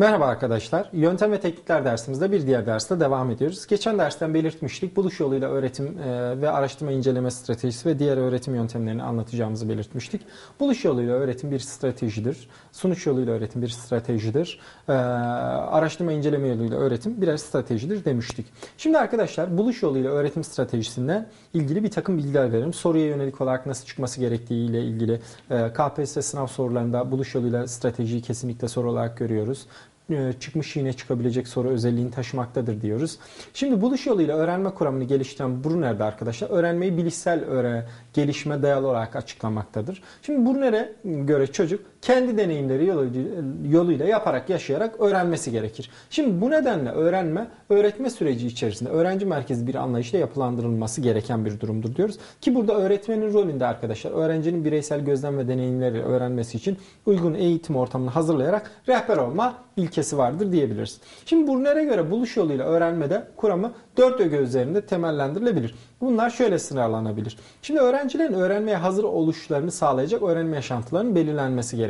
Merhaba arkadaşlar. Yöntem ve teknikler dersimizde bir diğer derste devam ediyoruz. Geçen dersten belirtmiştik. Buluş yoluyla öğretim e, ve araştırma inceleme stratejisi ve diğer öğretim yöntemlerini anlatacağımızı belirtmiştik. Buluş yoluyla öğretim bir stratejidir. Sunuş yoluyla öğretim bir stratejidir. E, araştırma inceleme yoluyla öğretim birer stratejidir demiştik. Şimdi arkadaşlar buluş yoluyla öğretim stratejisinden ilgili bir takım bilgiler verelim. Soruya yönelik olarak nasıl çıkması gerektiği ile ilgili e, KPSS sınav sorularında buluş yoluyla stratejiyi kesinlikle soru olarak görüyoruz. E, çıkmış yine çıkabilecek soru özelliğini taşımaktadır diyoruz. Şimdi buluş yoluyla öğrenme kuramını geliştiren Brunner arkadaşlar öğrenmeyi bilişsel öğre, gelişme dayalı olarak açıklamaktadır. Şimdi Brunner'e göre çocuk kendi deneyimleri yoluyla yaparak, yaşayarak öğrenmesi gerekir. Şimdi bu nedenle öğrenme, öğretme süreci içerisinde öğrenci merkezli bir anlayışla yapılandırılması gereken bir durumdur diyoruz. Ki burada öğretmenin rolünde arkadaşlar öğrencinin bireysel gözlem ve deneyimleri öğrenmesi için uygun eğitim ortamını hazırlayarak rehber olma ilkesi vardır diyebiliriz. Şimdi Brunner'e göre buluş yoluyla öğrenmede kuramı dört öge üzerinde temellendirilebilir. Bunlar şöyle sıralanabilir. Şimdi öğrencilerin öğrenmeye hazır oluşlarını sağlayacak öğrenme yaşantılarının belirlenmesi gerekir.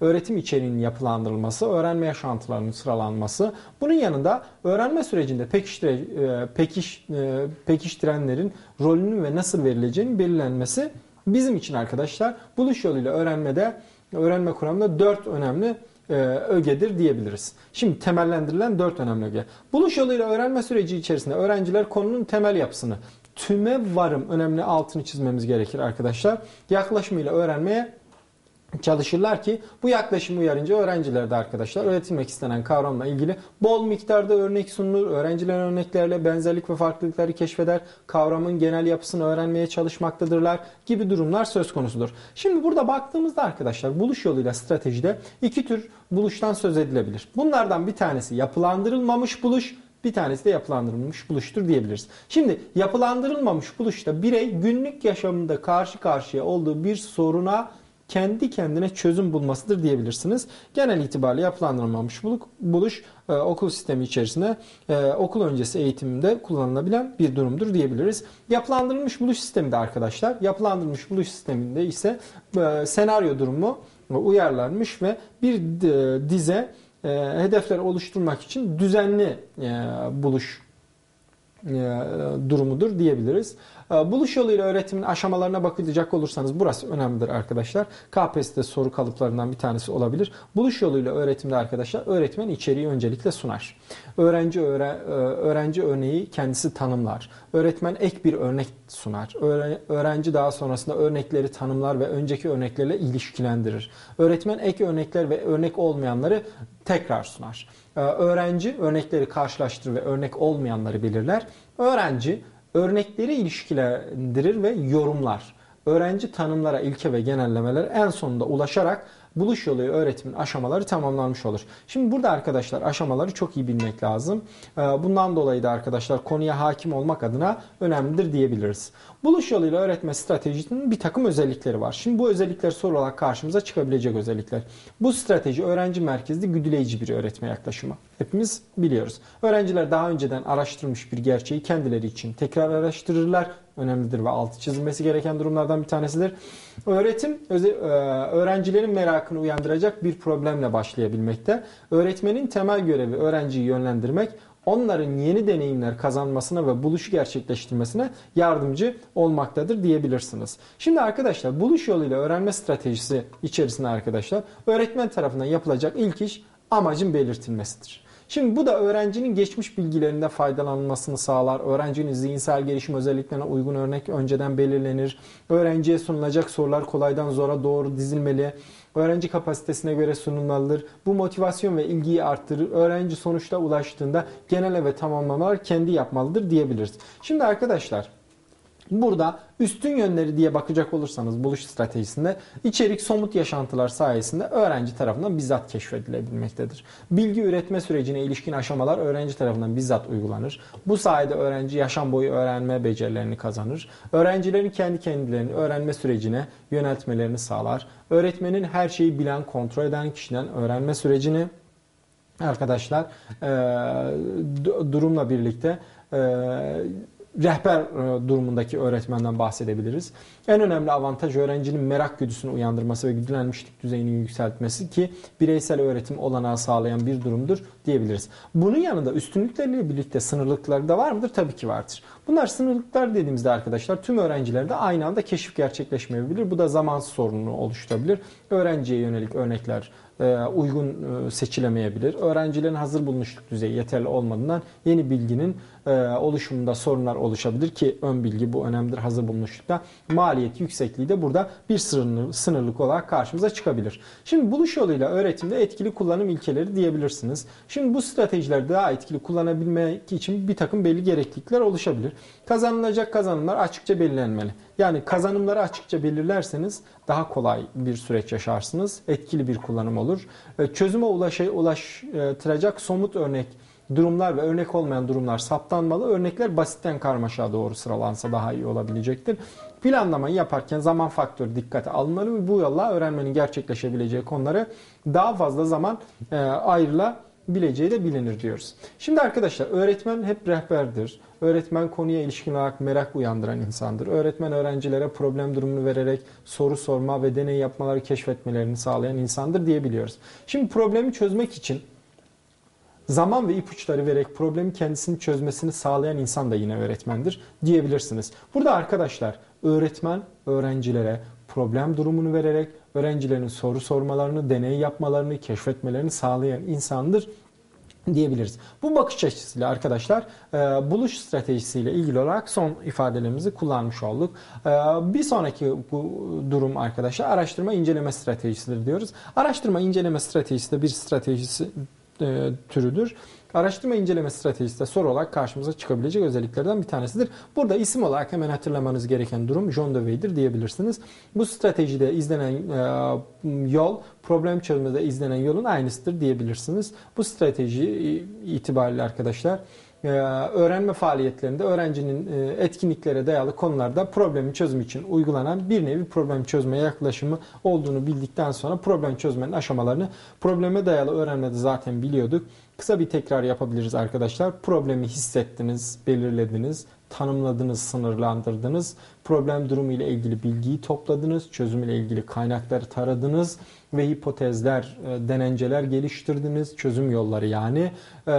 Öğretim içeriğinin yapılandırılması, öğrenme yaşantılarının sıralanması. Bunun yanında öğrenme sürecinde pekiştire, e, pekiş, e, pekiştirenlerin rolünün ve nasıl verileceğinin belirlenmesi bizim için arkadaşlar buluş yoluyla öğrenmede öğrenme kuramında dört önemli e, ögedir diyebiliriz. Şimdi temellendirilen dört önemli öge. Buluş yoluyla öğrenme süreci içerisinde öğrenciler konunun temel yapısını, tüme varım önemli altını çizmemiz gerekir arkadaşlar. Yaklaşımıyla öğrenmeye çalışırlar ki bu yaklaşımı uyarınca öğrencilerde arkadaşlar öğretilmek istenen kavramla ilgili bol miktarda örnek sunulur. Öğrenciler örneklerle benzerlik ve farklılıkları keşfeder. Kavramın genel yapısını öğrenmeye çalışmaktadırlar gibi durumlar söz konusudur. Şimdi burada baktığımızda arkadaşlar buluş yoluyla stratejide iki tür buluştan söz edilebilir. Bunlardan bir tanesi yapılandırılmamış buluş, bir tanesi de yapılandırılmış buluştur diyebiliriz. Şimdi yapılandırılmamış buluşta birey günlük yaşamında karşı karşıya olduğu bir soruna kendi kendine çözüm bulmasıdır diyebilirsiniz. Genel itibariyle yapılandırılmamış buluş e, okul sistemi içerisinde e, okul öncesi eğitiminde kullanılabilen bir durumdur diyebiliriz. Yapılandırılmış buluş sistemi de arkadaşlar yapılandırılmış buluş sisteminde ise e, senaryo durumu uyarlanmış ve bir dize hedefler oluşturmak için düzenli buluş durumudur diyebiliriz. E, buluş yoluyla öğretimin aşamalarına bakılacak olursanız burası önemlidir arkadaşlar. KPSS'de soru kalıplarından bir tanesi olabilir. Buluş yoluyla öğretimde arkadaşlar öğretmen içeriği öncelikle sunar. Öğrenci öğre, e, öğrenci örneği kendisi tanımlar. Öğretmen ek bir örnek sunar. Öğrenci daha sonrasında örnekleri tanımlar ve önceki örneklerle ilişkilendirir. Öğretmen ek örnekler ve örnek olmayanları tekrar sunar. Öğrenci örnekleri karşılaştırır ve örnek olmayanları belirler. Öğrenci örnekleri ilişkilendirir ve yorumlar. Öğrenci tanımlara, ilke ve genellemeler en sonunda ulaşarak buluş yolu öğretimin aşamaları tamamlanmış olur. Şimdi burada arkadaşlar aşamaları çok iyi bilmek lazım. Ee, bundan dolayı da arkadaşlar konuya hakim olmak adına önemlidir diyebiliriz. Buluş yoluyla öğretme stratejisinin bir takım özellikleri var. Şimdi bu özellikler soru olarak karşımıza çıkabilecek özellikler. Bu strateji öğrenci merkezli güdüleyici bir öğretme yaklaşımı. Hepimiz biliyoruz. Öğrenciler daha önceden araştırılmış bir gerçeği kendileri için tekrar araştırırlar önemlidir ve altı çizilmesi gereken durumlardan bir tanesidir. Öğretim e, öğrencilerin merakını uyandıracak bir problemle başlayabilmekte. Öğretmenin temel görevi öğrenciyi yönlendirmek, onların yeni deneyimler kazanmasına ve buluşu gerçekleştirmesine yardımcı olmaktadır diyebilirsiniz. Şimdi arkadaşlar buluş yoluyla öğrenme stratejisi içerisinde arkadaşlar öğretmen tarafından yapılacak ilk iş amacın belirtilmesidir. Şimdi bu da öğrencinin geçmiş bilgilerinde faydalanmasını sağlar. Öğrencinin zihinsel gelişim özelliklerine uygun örnek önceden belirlenir. Öğrenciye sunulacak sorular kolaydan zora doğru dizilmeli. Öğrenci kapasitesine göre sunulmalıdır. Bu motivasyon ve ilgiyi arttırır. Öğrenci sonuçta ulaştığında genel ve tamamlamalar kendi yapmalıdır diyebiliriz. Şimdi arkadaşlar Burada üstün yönleri diye bakacak olursanız buluş stratejisinde içerik somut yaşantılar sayesinde öğrenci tarafından bizzat keşfedilebilmektedir. Bilgi üretme sürecine ilişkin aşamalar öğrenci tarafından bizzat uygulanır. Bu sayede öğrenci yaşam boyu öğrenme becerilerini kazanır. Öğrencilerin kendi kendilerini öğrenme sürecine yöneltmelerini sağlar. Öğretmenin her şeyi bilen, kontrol eden kişiden öğrenme sürecini arkadaşlar durumla birlikte rehber e, durumundaki öğretmenden bahsedebiliriz. En önemli avantaj öğrencinin merak güdüsünü uyandırması ve güdülenmişlik düzeyini yükseltmesi ki bireysel öğretim olanağı sağlayan bir durumdur diyebiliriz. Bunun yanında üstünlükleriyle birlikte sınırlıkları da var mıdır? Tabii ki vardır. Bunlar sınırlıklar dediğimizde arkadaşlar tüm öğrencilerde aynı anda keşif gerçekleşmeyebilir. Bu da zaman sorununu oluşturabilir. Öğrenciye yönelik örnekler e, uygun e, seçilemeyebilir. Öğrencilerin hazır bulunuşluk düzeyi yeterli olmadığından yeni bilginin e, oluşumunda sorunlar oluşabilir ki ön bilgi bu önemlidir hazır bulunuşlukta. Maliyet yüksekliği de burada bir sınırlı, sınırlık olarak karşımıza çıkabilir. Şimdi buluş yoluyla öğretimde etkili kullanım ilkeleri diyebilirsiniz. Şimdi bu stratejileri daha etkili kullanabilmek için bir takım belli gereklilikler oluşabilir. Kazanılacak kazanımlar açıkça belirlenmeli. Yani kazanımları açıkça belirlerseniz daha kolay bir süreç yaşarsınız. Etkili bir kullanım olur. Çözüme ulaştıracak somut örnek durumlar ve örnek olmayan durumlar saptanmalı. Örnekler basitten karmaşa doğru sıralansa daha iyi olabilecektir. Planlamayı yaparken zaman faktörü dikkate alınmalı ve bu yolla öğrenmenin gerçekleşebileceği konuları daha fazla zaman e, ayrılabileceği de bilinir diyoruz. Şimdi arkadaşlar öğretmen hep rehberdir. Öğretmen konuya ilişkin olarak merak uyandıran insandır. Öğretmen öğrencilere problem durumunu vererek soru sorma ve deney yapmaları keşfetmelerini sağlayan insandır diyebiliyoruz. Şimdi problemi çözmek için zaman ve ipuçları vererek problemi kendisini çözmesini sağlayan insan da yine öğretmendir diyebilirsiniz. Burada arkadaşlar öğretmen öğrencilere problem durumunu vererek öğrencilerin soru sormalarını, deney yapmalarını, keşfetmelerini sağlayan insandır diyebiliriz. Bu bakış açısıyla arkadaşlar e, buluş stratejisiyle ilgili olarak son ifadelerimizi kullanmış olduk. E, bir sonraki bu durum arkadaşlar araştırma inceleme stratejisidir diyoruz. Araştırma inceleme stratejisi de bir stratejisi e, türüdür. Araştırma inceleme stratejisi de soru olarak karşımıza çıkabilecek özelliklerden bir tanesidir. Burada isim olarak hemen hatırlamanız gereken durum John Dewey'dir diyebilirsiniz. Bu stratejide izlenen e, yol problem çözmede izlenen yolun aynısıdır diyebilirsiniz. Bu strateji itibariyle arkadaşlar öğrenme faaliyetlerinde öğrencinin e, etkinliklere dayalı konularda problemi çözüm için uygulanan bir nevi problem çözme yaklaşımı olduğunu bildikten sonra problem çözmenin aşamalarını probleme dayalı öğrenmede zaten biliyorduk. Kısa bir tekrar yapabiliriz arkadaşlar. Problemi hissettiniz, belirlediniz, tanımladınız, sınırlandırdınız. Problem durumu ile ilgili bilgiyi topladınız, çözüm ile ilgili kaynakları taradınız ve hipotezler, e, denenceler geliştirdiniz, çözüm yolları yani. E,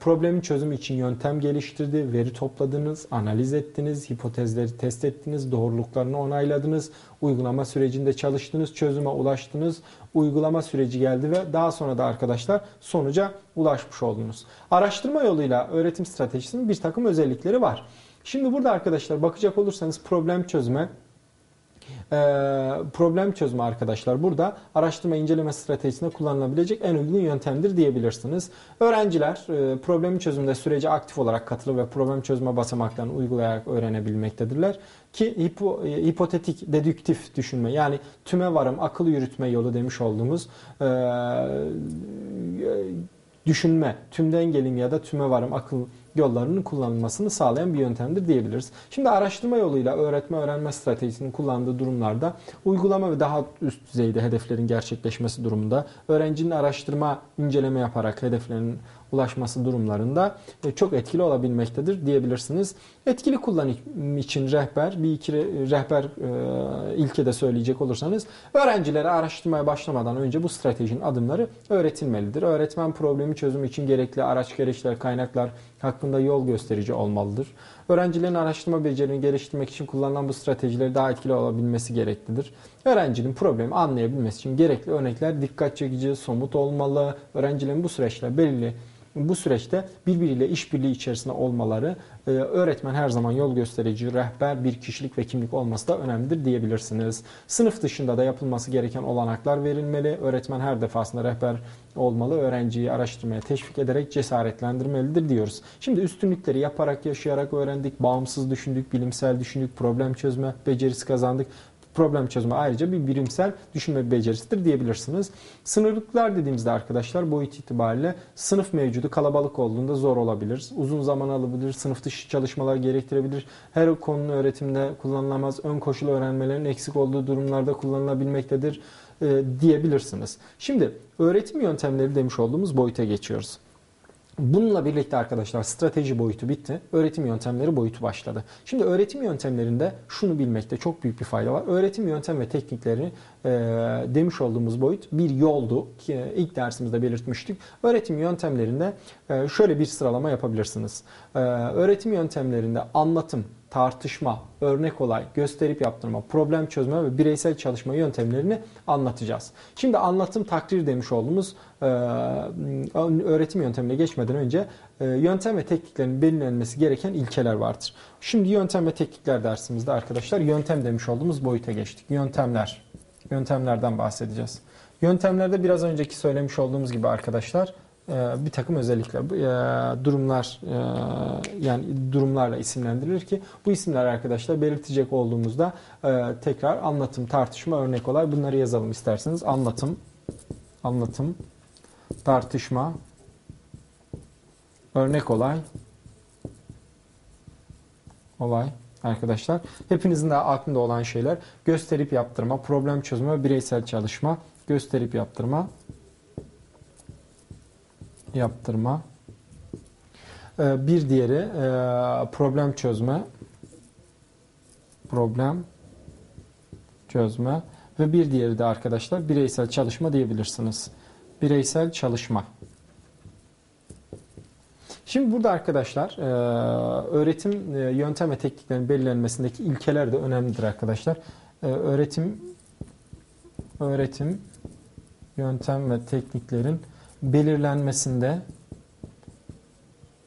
problemin çözümü için yöntem geliştirdi, veri topladınız, analiz ettiniz, hipotezleri test ettiniz, doğruluklarını onayladınız, uygulama sürecinde çalıştınız, çözüme ulaştınız, uygulama süreci geldi ve daha sonra da arkadaşlar sonuca ulaşmış oldunuz. Araştırma yoluyla öğretim stratejisinin bir takım özellikleri var. Şimdi burada arkadaşlar bakacak olursanız problem çözme, problem çözme arkadaşlar burada araştırma inceleme stratejisinde kullanılabilecek en uygun yöntemdir diyebilirsiniz. Öğrenciler e, problemi çözümde sürece aktif olarak katılır ve problem çözme basamaklarını uygulayarak öğrenebilmektedirler. Ki hipo, e, hipotetik, dedüktif düşünme yani tüme varım, akıl yürütme yolu demiş olduğumuz e, düşünme, tümden gelim ya da tüme varım, akıl yollarının kullanılmasını sağlayan bir yöntemdir diyebiliriz. Şimdi araştırma yoluyla öğretme öğrenme stratejisinin kullandığı durumlarda uygulama ve daha üst düzeyde hedeflerin gerçekleşmesi durumunda öğrencinin araştırma inceleme yaparak hedeflerinin ulaşması durumlarında e, çok etkili olabilmektedir diyebilirsiniz. Etkili kullanım için rehber, bir iki rehber e, ilke de söyleyecek olursanız öğrencilere araştırmaya başlamadan önce bu stratejinin adımları öğretilmelidir. Öğretmen problemi çözümü için gerekli araç gereçler, kaynaklar hakkında yol gösterici olmalıdır. Öğrencilerin araştırma becerilerini geliştirmek için kullanılan bu stratejileri daha etkili olabilmesi gereklidir. Öğrencinin problemi anlayabilmesi için gerekli örnekler dikkat çekici, somut olmalı. Öğrencilerin bu süreçte belirli bu süreçte birbiriyle işbirliği içerisinde olmaları e, öğretmen her zaman yol gösterici, rehber bir kişilik ve kimlik olması da önemlidir diyebilirsiniz. Sınıf dışında da yapılması gereken olanaklar verilmeli. Öğretmen her defasında rehber olmalı. Öğrenciyi araştırmaya teşvik ederek cesaretlendirmelidir diyoruz. Şimdi üstünlükleri yaparak, yaşayarak öğrendik, bağımsız düşündük, bilimsel düşündük, problem çözme becerisi kazandık problem çözme ayrıca bir birimsel düşünme becerisidir diyebilirsiniz. Sınırlıklar dediğimizde arkadaşlar boyut itibariyle sınıf mevcudu kalabalık olduğunda zor olabilir. Uzun zaman alabilir, sınıf dışı çalışmalar gerektirebilir. Her konunun öğretimde kullanılamaz. Ön koşul öğrenmelerin eksik olduğu durumlarda kullanılabilmektedir e, diyebilirsiniz. Şimdi öğretim yöntemleri demiş olduğumuz boyuta geçiyoruz. Bununla birlikte arkadaşlar strateji boyutu bitti. Öğretim yöntemleri boyutu başladı. Şimdi öğretim yöntemlerinde şunu bilmekte çok büyük bir fayda var. Öğretim yöntem ve teknikleri e, demiş olduğumuz boyut bir yoldu. Ki ilk dersimizde belirtmiştik. Öğretim yöntemlerinde e, şöyle bir sıralama yapabilirsiniz. E, öğretim yöntemlerinde anlatım, tartışma, örnek olay, gösterip yaptırma, problem çözme ve bireysel çalışma yöntemlerini anlatacağız. Şimdi anlatım takdir demiş olduğumuz e, öğretim yöntemine geçmeden önce e, yöntem ve tekniklerin belirlenmesi gereken ilkeler vardır. Şimdi yöntem ve teknikler dersimizde arkadaşlar yöntem demiş olduğumuz boyuta geçtik. Yöntemler, yöntemlerden bahsedeceğiz. Yöntemlerde biraz önceki söylemiş olduğumuz gibi arkadaşlar e, bir takım özellikler, e, durumlar e, yani durumlarla isimlendirilir ki bu isimler arkadaşlar belirtecek olduğumuzda tekrar anlatım, tartışma, örnek olay bunları yazalım isterseniz. Anlatım, anlatım, tartışma, örnek olay, olay arkadaşlar. Hepinizin de aklında olan şeyler gösterip yaptırma, problem çözme, bireysel çalışma, gösterip yaptırma, yaptırma. Ee, bir diğeri e, problem çözme. Problem çözme. Ve bir diğeri de arkadaşlar bireysel çalışma diyebilirsiniz. Bireysel çalışma. Şimdi burada arkadaşlar e, öğretim e, yöntem ve tekniklerin belirlenmesindeki ilkeler de önemlidir arkadaşlar. Öğretim öğretim yöntem ve tekniklerin belirlenmesinde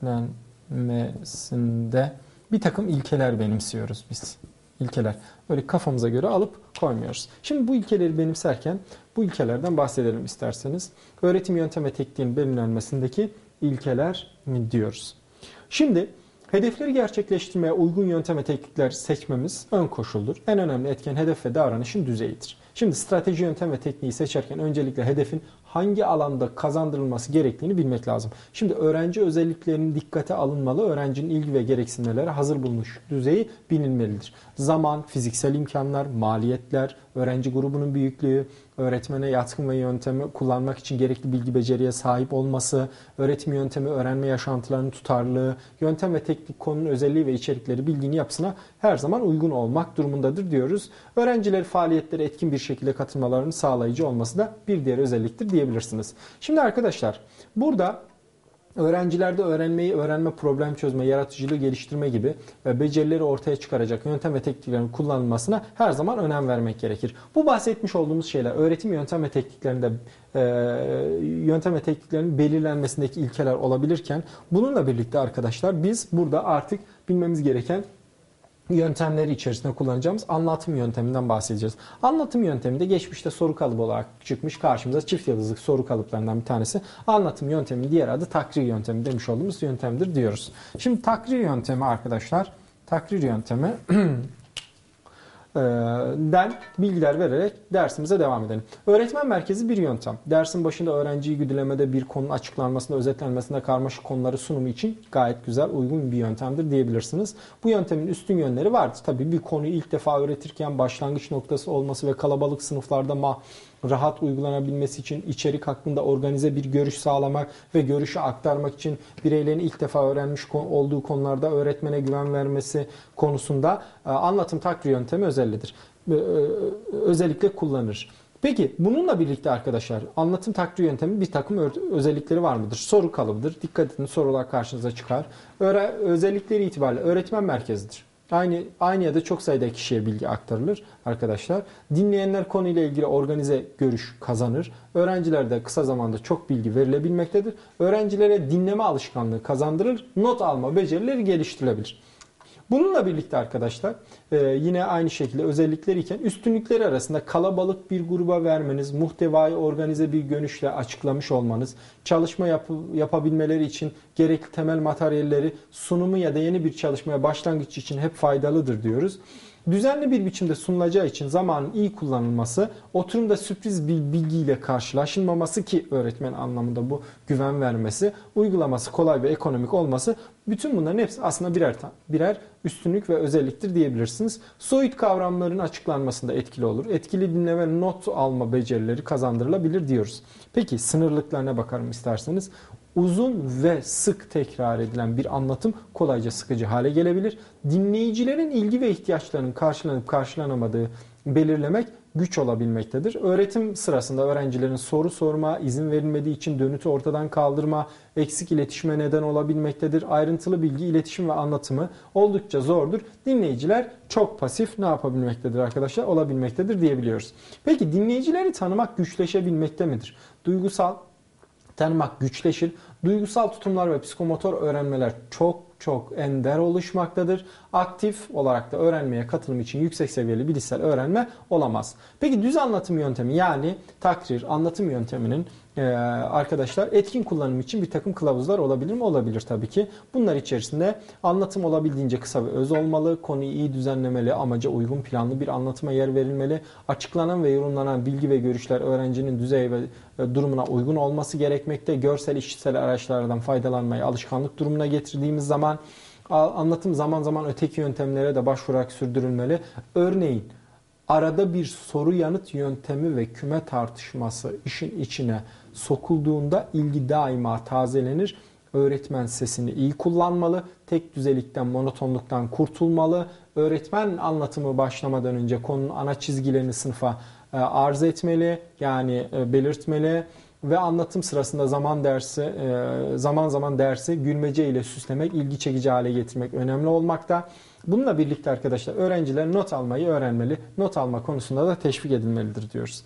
belirlenmesinde bir takım ilkeler benimsiyoruz biz. İlkeler. Öyle kafamıza göre alıp koymuyoruz. Şimdi bu ilkeleri benimserken bu ilkelerden bahsedelim isterseniz. Öğretim yöntem ve tekniğin belirlenmesindeki ilkeler diyoruz. Şimdi hedefleri gerçekleştirmeye uygun yöntem ve teknikler seçmemiz ön koşuldur. En önemli etken hedef ve davranışın düzeyidir. Şimdi strateji yöntem ve tekniği seçerken öncelikle hedefin hangi alanda kazandırılması gerektiğini bilmek lazım. Şimdi öğrenci özelliklerinin dikkate alınmalı, öğrencinin ilgi ve gereksinimleri hazır bulmuş düzeyi bilinmelidir. Zaman, fiziksel imkanlar, maliyetler, öğrenci grubunun büyüklüğü, öğretmene yatkın ve yöntemi kullanmak için gerekli bilgi beceriye sahip olması, öğretim yöntemi öğrenme yaşantılarının tutarlılığı, yöntem ve teknik konunun özelliği ve içerikleri bilginin yapısına her zaman uygun olmak durumundadır diyoruz. Öğrenciler faaliyetlere etkin bir şekilde katılmalarını sağlayıcı olması da bir diğer özelliktir diyebilirsiniz. Şimdi arkadaşlar burada Öğrencilerde öğrenmeyi, öğrenme, problem çözme, yaratıcılığı geliştirme gibi e, becerileri ortaya çıkaracak yöntem ve tekniklerin kullanılmasına her zaman önem vermek gerekir. Bu bahsetmiş olduğumuz şeyler öğretim yöntem ve tekniklerinde e, yöntem ve tekniklerin belirlenmesindeki ilkeler olabilirken bununla birlikte arkadaşlar biz burada artık bilmemiz gereken yöntemleri içerisinde kullanacağımız anlatım yönteminden bahsedeceğiz. Anlatım yönteminde geçmişte soru kalıbı olarak çıkmış karşımıza çift yıldızlık soru kalıplarından bir tanesi. Anlatım yönteminin diğer adı takrir yöntemi demiş olduğumuz yöntemdir diyoruz. Şimdi takrir yöntemi arkadaşlar, takrir yöntemi den bilgiler vererek dersimize devam edelim. Öğretmen merkezi bir yöntem. Dersin başında öğrenciyi güdülemede bir konunun açıklanmasında, özetlenmesinde karmaşık konuları sunumu için gayet güzel, uygun bir yöntemdir diyebilirsiniz. Bu yöntemin üstün yönleri vardır. Tabii bir konuyu ilk defa öğretirken başlangıç noktası olması ve kalabalık sınıflarda ma rahat uygulanabilmesi için içerik hakkında organize bir görüş sağlamak ve görüşü aktarmak için bireylerin ilk defa öğrenmiş olduğu konularda öğretmene güven vermesi konusunda e, anlatım takdir yöntemi özellidir. E, e, özellikle kullanır. Peki bununla birlikte arkadaşlar anlatım takdir yöntemi bir takım özellikleri var mıdır? Soru kalıbıdır. Dikkat edin sorular karşınıza çıkar. Öğre özellikleri itibariyle öğretmen merkezidir. Aynı, aynı ya da çok sayıda kişiye bilgi aktarılır arkadaşlar. Dinleyenler konuyla ilgili organize görüş kazanır. Öğrenciler de kısa zamanda çok bilgi verilebilmektedir. Öğrencilere dinleme alışkanlığı kazandırır. Not alma becerileri geliştirilebilir. Bununla birlikte arkadaşlar e, yine aynı şekilde özellikleri iken üstünlükleri arasında kalabalık bir gruba vermeniz, muhtevayı organize bir görüşle açıklamış olmanız, çalışma yap yapabilmeleri için gerekli temel materyalleri sunumu ya da yeni bir çalışmaya başlangıç için hep faydalıdır diyoruz. Düzenli bir biçimde sunulacağı için zamanın iyi kullanılması, oturumda sürpriz bir bilgiyle karşılaşılmaması ki öğretmen anlamında bu güven vermesi, uygulaması kolay ve ekonomik olması bütün bunların hepsi aslında birer birer üstünlük ve özelliktir diyebilirsiniz. Soyut kavramların açıklanmasında etkili olur. Etkili dinleme, not alma becerileri kazandırılabilir diyoruz. Peki sınırlıklarına bakalım isterseniz. Uzun ve sık tekrar edilen bir anlatım kolayca sıkıcı hale gelebilir. Dinleyicilerin ilgi ve ihtiyaçlarının karşılanıp karşılanamadığı belirlemek güç olabilmektedir. Öğretim sırasında öğrencilerin soru sorma, izin verilmediği için dönütü ortadan kaldırma, eksik iletişime neden olabilmektedir. Ayrıntılı bilgi, iletişim ve anlatımı oldukça zordur. Dinleyiciler çok pasif ne yapabilmektedir arkadaşlar? Olabilmektedir diyebiliyoruz. Peki dinleyicileri tanımak güçleşebilmekte midir? Duygusal tanımak güçleşir. Duygusal tutumlar ve psikomotor öğrenmeler çok çok ender oluşmaktadır. Aktif olarak da öğrenmeye katılım için yüksek seviyeli bilişsel öğrenme olamaz. Peki düz anlatım yöntemi yani takrir, anlatım yönteminin e, arkadaşlar etkin kullanım için bir takım kılavuzlar olabilir mi? Olabilir tabii ki. Bunlar içerisinde anlatım olabildiğince kısa ve öz olmalı, konuyu iyi düzenlemeli, amaca uygun planlı bir anlatıma yer verilmeli, açıklanan ve yorumlanan bilgi ve görüşler öğrencinin düzey ve e, durumuna uygun olması gerekmekte, görsel işitsel araçlardan faydalanmayı alışkanlık durumuna getirdiğimiz zaman anlatım zaman zaman öteki yöntemlere de başvurarak sürdürülmeli. Örneğin arada bir soru yanıt yöntemi ve küme tartışması işin içine sokulduğunda ilgi daima tazelenir. Öğretmen sesini iyi kullanmalı, tek düzelikten, monotonluktan kurtulmalı. Öğretmen anlatımı başlamadan önce konunun ana çizgilerini sınıfa e, arz etmeli, yani e, belirtmeli ve anlatım sırasında zaman dersi e, zaman zaman dersi gülmece ile süslemek, ilgi çekici hale getirmek önemli olmakta. Bununla birlikte arkadaşlar öğrenciler not almayı öğrenmeli. Not alma konusunda da teşvik edilmelidir diyoruz.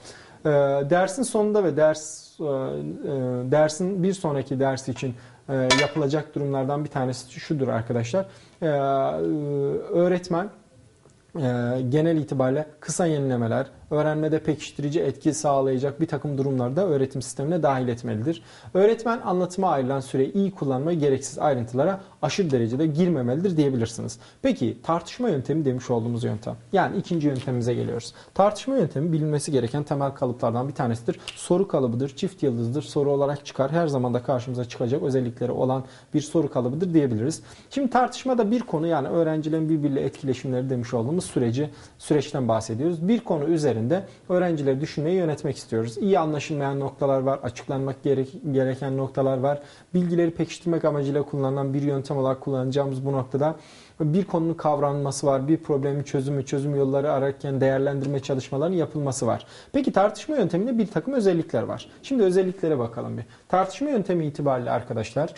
Dersin sonunda ve ders dersin bir sonraki ders için yapılacak durumlardan bir tanesi şudur arkadaşlar. Öğretmen genel itibariyle kısa yenilemeler, öğrenmede pekiştirici etki sağlayacak bir takım durumlarda öğretim sistemine dahil etmelidir. Öğretmen anlatıma ayrılan süreyi iyi kullanmayı gereksiz ayrıntılara aşırı derecede girmemelidir diyebilirsiniz. Peki tartışma yöntemi demiş olduğumuz yöntem. Yani ikinci yöntemimize geliyoruz. Tartışma yöntemi bilinmesi gereken temel kalıplardan bir tanesidir. Soru kalıbıdır, çift yıldızdır, soru olarak çıkar. Her zaman da karşımıza çıkacak özellikleri olan bir soru kalıbıdır diyebiliriz. Şimdi tartışmada bir konu yani öğrencilerin birbiriyle etkileşimleri demiş olduğumuz süreci süreçten bahsediyoruz. Bir konu üzerinde üzerinde öğrencileri düşünmeyi yönetmek istiyoruz. İyi anlaşılmayan noktalar var, açıklanmak gereken noktalar var. Bilgileri pekiştirmek amacıyla kullanılan bir yöntem olarak kullanacağımız bu noktada bir konunun kavranması var, bir problemin çözümü, çözüm yolları ararken değerlendirme çalışmalarının yapılması var. Peki tartışma yönteminde bir takım özellikler var. Şimdi özelliklere bakalım bir. Tartışma yöntemi itibariyle arkadaşlar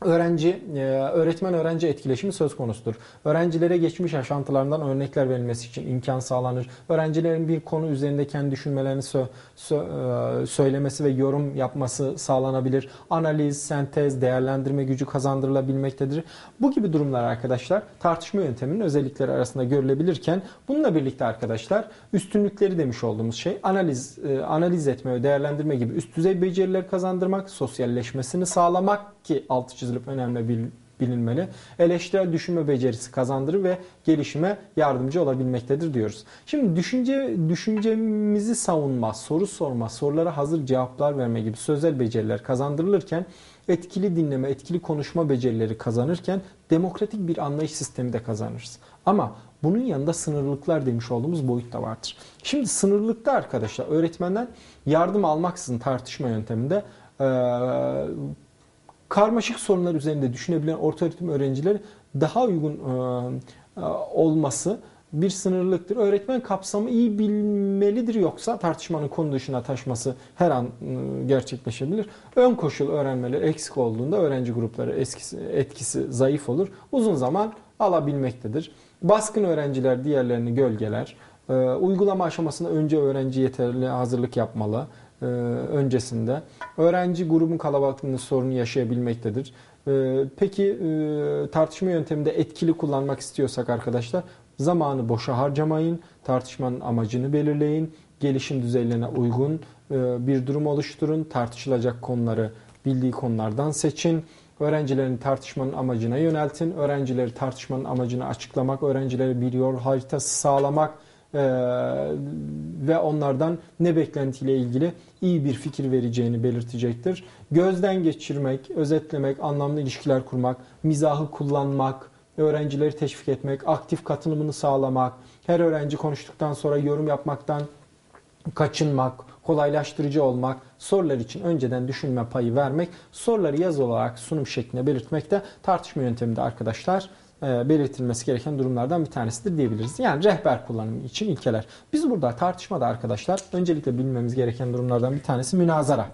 öğrenci e, öğretmen öğrenci etkileşimi söz konusudur. Öğrencilere geçmiş yaşantılarından örnekler verilmesi için imkan sağlanır. Öğrencilerin bir konu üzerinde kendi düşünmelerini sö sö e, söylemesi ve yorum yapması sağlanabilir. Analiz, sentez, değerlendirme gücü kazandırılabilmektedir. Bu gibi durumlar arkadaşlar tartışma yönteminin özellikleri arasında görülebilirken bununla birlikte arkadaşlar üstünlükleri demiş olduğumuz şey analiz e, analiz etme ve değerlendirme gibi üst düzey beceriler kazandırmak, sosyalleşmesini sağlamak ki altı çizilip önemli bilinmeli. Eleştirel düşünme becerisi kazandırır ve gelişime yardımcı olabilmektedir diyoruz. Şimdi düşünce düşüncemizi savunma, soru sorma, sorulara hazır cevaplar verme gibi sözel beceriler kazandırılırken etkili dinleme, etkili konuşma becerileri kazanırken demokratik bir anlayış sistemi de kazanırız. Ama bunun yanında sınırlılıklar demiş olduğumuz boyut da vardır. Şimdi sınırlılıkta arkadaşlar öğretmenden yardım almaksızın tartışma yönteminde karmaşık sorunlar üzerinde düşünebilen orta öğretim öğrencileri daha uygun e, e, olması bir sınırlıktır. Öğretmen kapsamı iyi bilmelidir yoksa tartışmanın konu dışına taşması her an e, gerçekleşebilir. Ön koşul öğrenmeler eksik olduğunda öğrenci grupları etkisi, etkisi zayıf olur. Uzun zaman alabilmektedir. Baskın öğrenciler diğerlerini gölgeler. Uygulama aşamasında önce öğrenci yeterli hazırlık yapmalı öncesinde. Öğrenci grubun kalabalıklığının sorunu yaşayabilmektedir. E, peki e, tartışma yönteminde etkili kullanmak istiyorsak arkadaşlar zamanı boşa harcamayın. Tartışmanın amacını belirleyin. Gelişim düzeylerine uygun bir durum oluşturun. Tartışılacak konuları bildiği konulardan seçin. Öğrencilerin tartışmanın amacına yöneltin. Öğrencileri tartışmanın amacını açıklamak, öğrencilere bir yol haritası sağlamak, ee, ve onlardan ne beklentiyle ilgili iyi bir fikir vereceğini belirtecektir. Gözden geçirmek, özetlemek, anlamlı ilişkiler kurmak, mizahı kullanmak, öğrencileri teşvik etmek, aktif katılımını sağlamak, her öğrenci konuştuktan sonra yorum yapmaktan kaçınmak, kolaylaştırıcı olmak, sorular için önceden düşünme payı vermek, soruları yazı olarak sunum şeklinde belirtmek de tartışma yönteminde arkadaşlar belirtilmesi gereken durumlardan bir tanesidir diyebiliriz. Yani rehber kullanımı için ilkeler. Biz burada tartışmada arkadaşlar öncelikle bilmemiz gereken durumlardan bir tanesi münazara.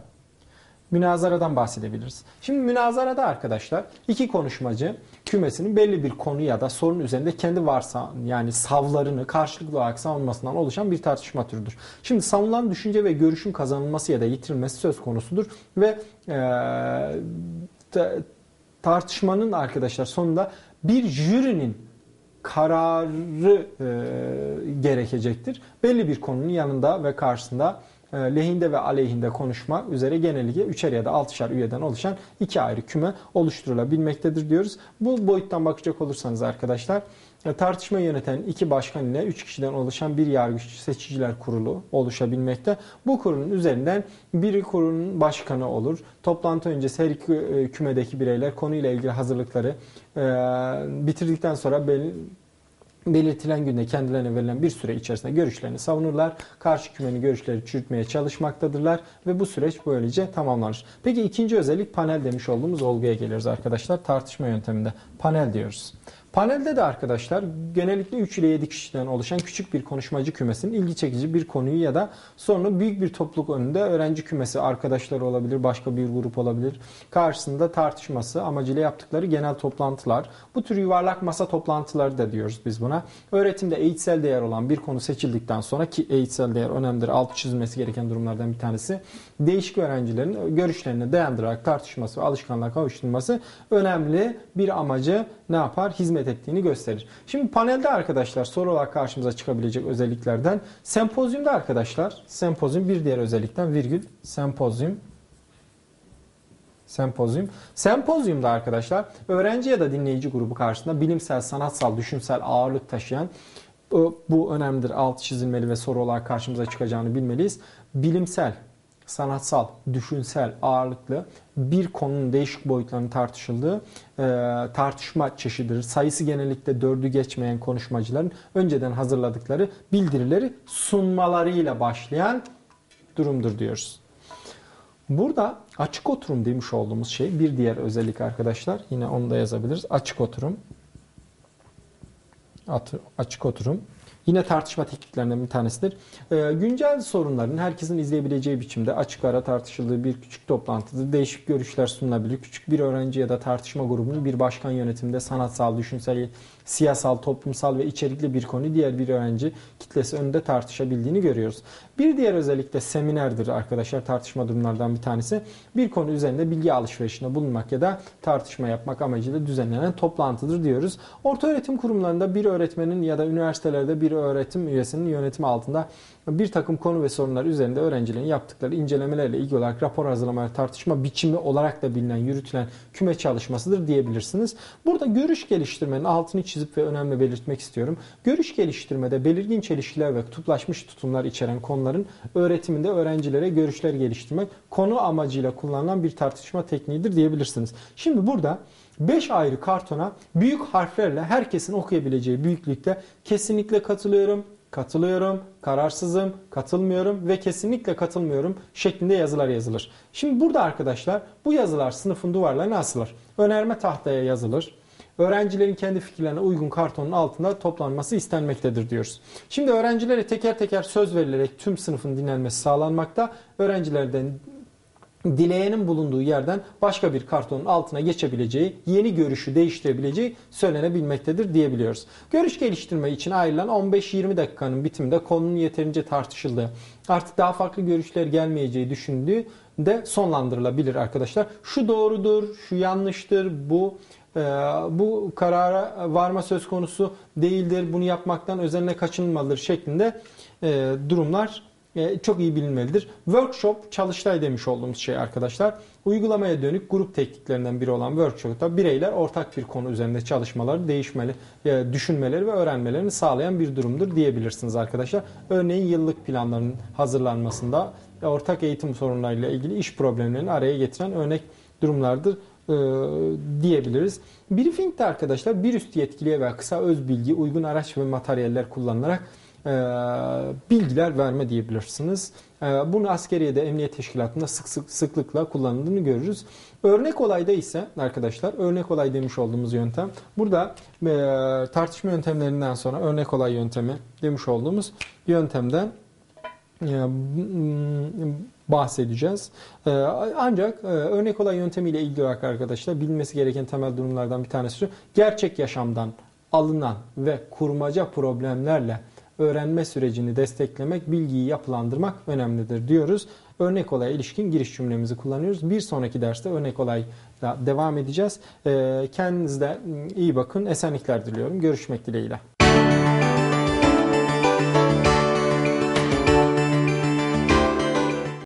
Münazaradan bahsedebiliriz. Şimdi münazarada arkadaşlar iki konuşmacı kümesinin belli bir konu ya da sorun üzerinde kendi varsa yani savlarını karşılıklı olarak savunmasından oluşan bir tartışma türüdür. Şimdi savunulan düşünce ve görüşün kazanılması ya da yitirilmesi söz konusudur ve e, tartışmanın arkadaşlar sonunda bir jürinin kararı e, gerekecektir. Belli bir konunun yanında ve karşısında e, lehinde ve aleyhinde konuşmak üzere genellikle üçer ya da altışar üyeden oluşan iki ayrı küme oluşturulabilmektedir diyoruz. Bu boyuttan bakacak olursanız arkadaşlar e, tartışma yöneten iki başkan ile üç kişiden oluşan bir yargıç seçiciler kurulu oluşabilmekte. Bu kurulun üzerinden biri kurulun başkanı olur. Toplantı öncesi her iki e, kümedeki bireyler konuyla ilgili hazırlıkları bitirdikten sonra belirtilen günde kendilerine verilen bir süre içerisinde görüşlerini savunurlar. Karşı kümenin görüşleri çürütmeye çalışmaktadırlar ve bu süreç böylece tamamlanır. Peki ikinci özellik panel demiş olduğumuz olguya geliyoruz arkadaşlar. Tartışma yönteminde panel diyoruz. Panelde de arkadaşlar genellikle 3 ile 7 kişiden oluşan küçük bir konuşmacı kümesinin ilgi çekici bir konuyu ya da sorunu büyük bir topluluk önünde öğrenci kümesi, arkadaşları olabilir, başka bir grup olabilir. Karşısında tartışması amacıyla yaptıkları genel toplantılar. Bu tür yuvarlak masa toplantıları da diyoruz biz buna. Öğretimde eğitsel değer olan bir konu seçildikten sonra ki eğitsel değer önemlidir. Alt çizilmesi gereken durumlardan bir tanesi. Değişik öğrencilerin görüşlerini dayandırarak tartışması ve alışkanlığa kavuşturması önemli bir amacı ne yapar? Hizmet ettiğini gösterir. Şimdi panelde arkadaşlar soru olarak karşımıza çıkabilecek özelliklerden sempozyumda arkadaşlar sempozyum bir diğer özellikten virgül sempozyum Sempozyum. Sempozyumda arkadaşlar öğrenci ya da dinleyici grubu karşısında bilimsel, sanatsal, düşünsel ağırlık taşıyan bu önemlidir. Alt çizilmeli ve soru olarak karşımıza çıkacağını bilmeliyiz. Bilimsel, sanatsal, düşünsel, ağırlıklı bir konunun değişik boyutlarının tartışıldığı e, tartışma çeşididir. Sayısı genellikle dördü geçmeyen konuşmacıların önceden hazırladıkları bildirileri sunmalarıyla başlayan durumdur diyoruz. Burada açık oturum demiş olduğumuz şey bir diğer özellik arkadaşlar. Yine onu da yazabiliriz. Açık oturum. Açık oturum. Yine tartışma tekniklerinden bir tanesidir. E, güncel sorunların herkesin izleyebileceği biçimde açık ara tartışıldığı bir küçük toplantıda değişik görüşler sunulabilir. Küçük bir öğrenci ya da tartışma grubunun bir başkan yönetiminde sanatsal, düşünsel, siyasal, toplumsal ve içerikli bir konu diğer bir öğrenci kitlesi önünde tartışabildiğini görüyoruz. Bir diğer özellik de seminerdir arkadaşlar tartışma durumlardan bir tanesi. Bir konu üzerinde bilgi alışverişinde bulunmak ya da tartışma yapmak amacıyla düzenlenen toplantıdır diyoruz. Orta öğretim kurumlarında bir öğretmenin ya da üniversitelerde bir öğretim üyesinin yönetimi altında bir takım konu ve sorunlar üzerinde öğrencilerin yaptıkları incelemelerle ilgili olarak rapor hazırlama ve tartışma biçimi olarak da bilinen, yürütülen küme çalışmasıdır diyebilirsiniz. Burada görüş geliştirmenin altını çizip ve önemli belirtmek istiyorum. Görüş geliştirmede belirgin çelişkiler ve kutuplaşmış tutumlar içeren konuların öğretiminde öğrencilere görüşler geliştirmek konu amacıyla kullanılan bir tartışma tekniğidir diyebilirsiniz. Şimdi burada 5 ayrı kartona büyük harflerle herkesin okuyabileceği büyüklükte kesinlikle katılıyorum, katılıyorum, kararsızım, katılmıyorum ve kesinlikle katılmıyorum şeklinde yazılar yazılır. Şimdi burada arkadaşlar bu yazılar sınıfın duvarlarına asılır. Önerme tahtaya yazılır. Öğrencilerin kendi fikirlerine uygun kartonun altında toplanması istenmektedir diyoruz. Şimdi öğrencilere teker teker söz verilerek tüm sınıfın dinlenmesi sağlanmakta. Öğrencilerden dileyenin bulunduğu yerden başka bir kartonun altına geçebileceği, yeni görüşü değiştirebileceği söylenebilmektedir diyebiliyoruz. Görüş geliştirme için ayrılan 15-20 dakikanın bitiminde konunun yeterince tartışıldığı, artık daha farklı görüşler gelmeyeceği düşündüğü de sonlandırılabilir arkadaşlar. Şu doğrudur, şu yanlıştır, bu e, bu karara varma söz konusu değildir, bunu yapmaktan özenle kaçınılmalıdır şeklinde e, durumlar çok iyi bilinmelidir. Workshop çalıştay demiş olduğumuz şey arkadaşlar. Uygulamaya dönük grup tekniklerinden biri olan workshop'ta bireyler ortak bir konu üzerinde çalışmaları, değişmeli, e, düşünmeleri ve öğrenmelerini sağlayan bir durumdur diyebilirsiniz arkadaşlar. Örneğin yıllık planların hazırlanmasında ortak eğitim sorunlarıyla ilgili iş problemlerini araya getiren örnek durumlardır e, diyebiliriz. Briefing'de arkadaşlar bir üst yetkiliye ve kısa öz bilgi, uygun araç ve materyaller kullanılarak e, bilgiler verme diyebilirsiniz. E, bunu askeriyede emniyet teşkilatında sık sık sıklıkla kullanıldığını görürüz. Örnek olayda ise arkadaşlar örnek olay demiş olduğumuz yöntem. Burada e, tartışma yöntemlerinden sonra örnek olay yöntemi demiş olduğumuz yöntemden e, bahsedeceğiz. E, ancak e, örnek olay yöntemiyle ilgili olarak arkadaşlar bilinmesi gereken temel durumlardan bir tanesi. Gerçek yaşamdan alınan ve kurmaca problemlerle öğrenme sürecini desteklemek, bilgiyi yapılandırmak önemlidir diyoruz. Örnek olaya ilişkin giriş cümlemizi kullanıyoruz. Bir sonraki derste örnek olayla devam edeceğiz. Kendinize iyi bakın. Esenlikler diliyorum. Görüşmek dileğiyle.